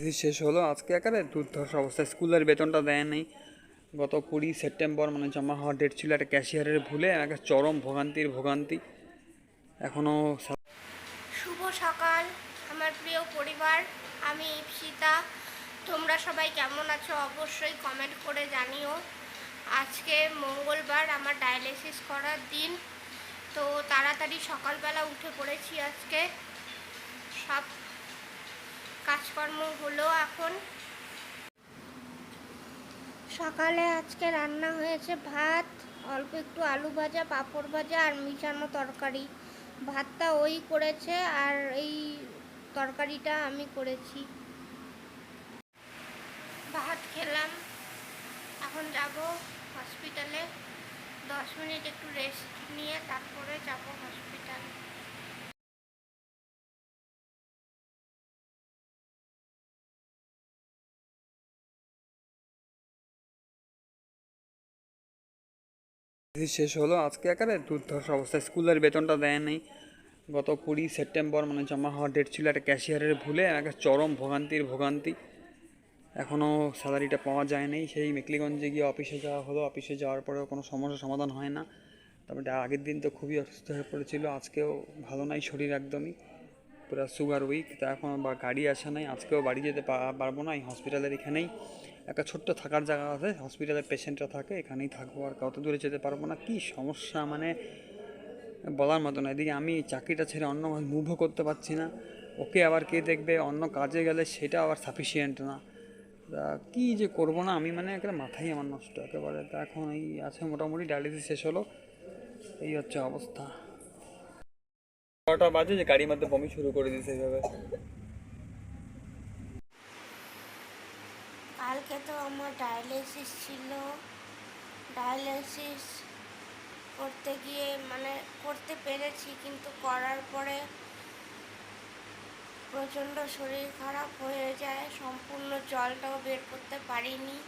শেষ হলো আজকে একেবারে দুর্ধর্ষ অবস্থা। স্কুলের বেতনটা দেয় নাই। গত কুড়ি সেপ্টেম্বর মানে জমা হওয়ার ডেট ছিল একটা ক্যাশিয়ারের ভুলে, একটা চরম ভোগান্তির ভোগান্তি। এখনও শুভ সকাল, আমার প্রিয় পরিবার। আমি ইপসিতা তোমরা সবাই কেমন আছো? অবশ্যই কমেন্ট করে জানিও। আজকে মঙ্গলবার আমার ডায়ালিসিস করার দিন। তো তাড়াতাড়ি সকালবেলা উঠে পড়েছি আজকে। সব কাজকর্ম হলো এখন। সকালে আজকে রান্না হয়েছে ভাত, অল্প একটু আলু ভাজা, পাঁপড় ভাজা আর মিশানো তরকারি। ভাতটা ওই করেছে আর এই তরকারিটা আমি করেছি। ভাত খেলাম। এখন যাব হসপিটালে দশ মিনিট একটু রেস্ট নিয়ে তারপরে যাব হসপিটাল শেষ হলো, আজকে একেবারে দুর্ধর্ষ অবস্থায় স্কুলের বেতনটা দেয় নাই। গত কুড়ি সেপ্টেম্বর মানে জমা হওয়ার ডেট ছিল একটা ক্যাশিয়ারের ভুলে, একটা চরম ভোগান্তির ভোগান্তি। এখনও স্যালারিটা পাওয়া যায় নাই। সেই মেকলিগঞ্জে গিয়ে অফিসে যাওয়া হলো। অফিসে যাওয়ার পরেও কোনো সমস্যার সমাধান হয় না। তারপরে আগের দিন তো খুবই অসুস্থ হয়ে পড়েছিল। আজকেও ভালো নাই শরীর একদমই। পুরো সুগার উইক তা এখন বা গাড়ি আসে নাই। আজকেও বাড়ি যেতে পারব না, এই হসপিটালের এখানেই। একটা ছোট্ট থাকার জায়গা আছে হসপিটালের পেশেন্টরা থাকে, এখানেই থাকব আর কত দূরে যেতে পারব না, কি সমস্যা মানে বলার মতো না। এদিকে আমি চাকরিটা ছেড়ে অন্য মুভও করতে পারছি না, ওকে আবার কে দেখবে, অন্য কাজে গেলে সেটা আবার সাফিসিয়েন্ট না। তা কী যে করব না, আমি মানে একেবারে মাথাই আমার নষ্ট একেবারে। তা এখন এই আছে, মোটামুটি ডায়ালিসিস শেষ হলো, এই হচ্ছে অবস্থা। বারোটা বাজে যে গাড়ির মধ্যে বমি শুরু করে দিয়েছে এইভাবে। কালকে তো আমার ডায়ালিসিস ছিল। ডায়ালিসিস করতে গিয়ে মানে করতে পেরেছি, কিন্তু করার পরে প্রচণ্ড শরীর খারাপ হয়ে যায়। সম্পূর্ণ জলটাও বের করতে পারিনি।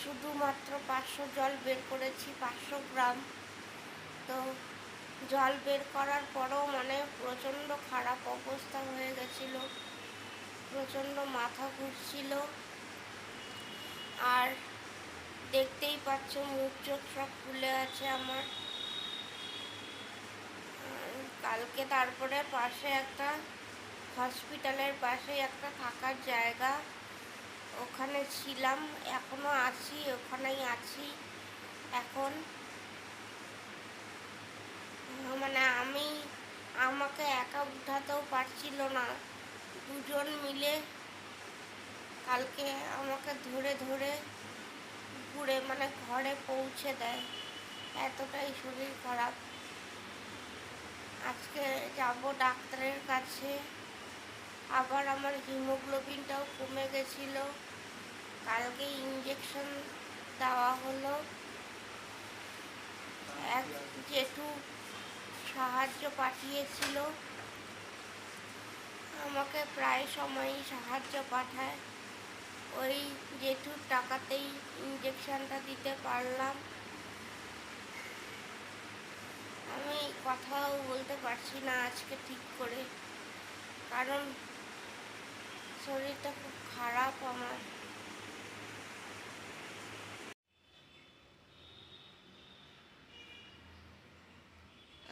শুধুমাত্র পাঁচশো জল বের করেছি, পাঁচশো গ্রাম। তো জল বের করার পরেও মানে প্রচণ্ড খারাপ অবস্থা হয়ে গেছিল। প্রচণ্ড মাথা ঘুরছিল। আর দেখতেই পাচ্ছ মুখ চোখ সব খুলে আছে আমার। কালকে তারপরে পাশে একটা হসপিটালের পাশে একটা থাকার জায়গা। ওখানে ছিলাম, এখনও আছি, ওখানেই আছি। এখন মানে আমি আমাকে একা উঠাতেও পারছিল না। দুজন মিলে কালকে আমাকে ধরে ধরে ঘুরে মানে ঘরে পৌঁছে দেয়। এতটাই শরীর খারাপ। আজকে যাব ডাক্তারের কাছে। আবার আমার হিমোগ্লোবিনটাও কমে গেছিল। কালকে ইঞ্জেকশন দেওয়া হলো। এক জেঠু সাহায্য পাঠিয়েছিল। আমাকে প্রায় সময়ই সাহায্য পাঠায়। ওই জেঠুর টাকাতেই ইঞ্জেকশনটা দিতে পারলাম। আমি কথাও বলতে পারছি না আজকে ঠিক করে, কারণ শরীরটা খুব খারাপ আমার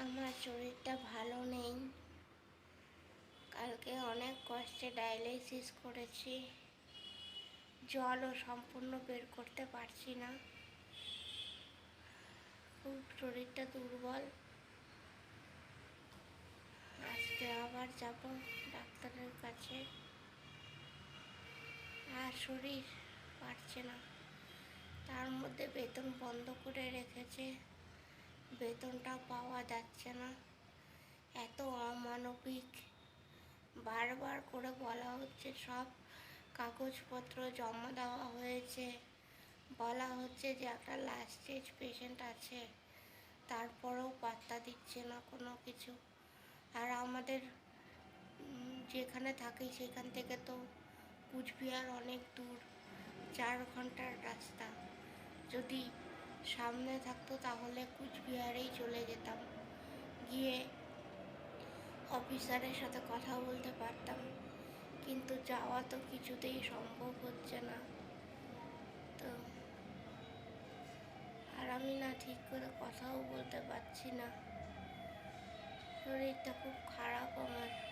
আমার শরীরটা ভালো নেই। কালকে অনেক কষ্টে ডায়ালিসিস করেছি। জলও সম্পূর্ণ বের করতে পারছি না। খুব শরীরটা দুর্বল। আজকে আবার যাব ডাক্তারের কাছে। আর শরীর পারছে না। তার মধ্যে বেতন বন্ধ করে রেখেছে। বেতনটা পাওয়া যাচ্ছে না। এত অমানবিক। বারবার করে বলা হচ্ছে, সব কাগজপত্র জমা দেওয়া হয়েছে। বলা হচ্ছে যে একটা লাস্ট স্টেজ পেশেন্ট আছে, তারপরেও পাত্তা দিচ্ছে না কোনো কিছু। আর আমাদের যেখানে থাকি সেখান থেকে তো কুচবিহার অনেক দূর, চার ঘণ্টার রাস্তা। যদি সামনে থাকতো তাহলে কুচবিহারেই চলে যেতাম। গিয়ে অফিসারের সাথে কথা বলতে পারতাম, কিন্তু যাওয়া তো কিছুতেই সম্ভব হচ্ছে না। তো আর আমি না ঠিক করে কথাও বলতে পারছি না। শরীরটা খুব খারাপ আমার।